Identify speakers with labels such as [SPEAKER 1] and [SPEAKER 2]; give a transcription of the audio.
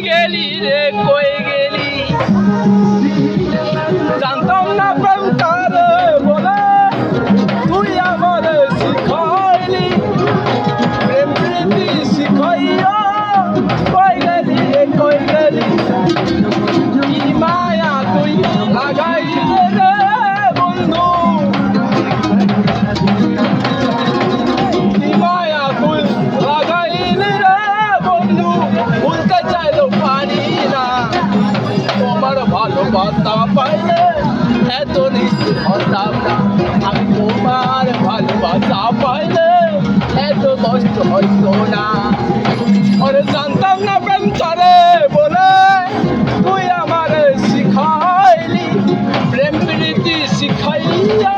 [SPEAKER 1] কই গেলি রে কই গেলি? তোমার ভালোবাসা পাইলে এত নিশ্চিত হতাম না। আমি তোমার ভালোবাসা পাইলে এত কষ্ট হইতো না। ওরে জানতাম না প্রেম চলে বলে তুই আমার শিখাইলি, প্রেম প্রীতি শিখাইয়া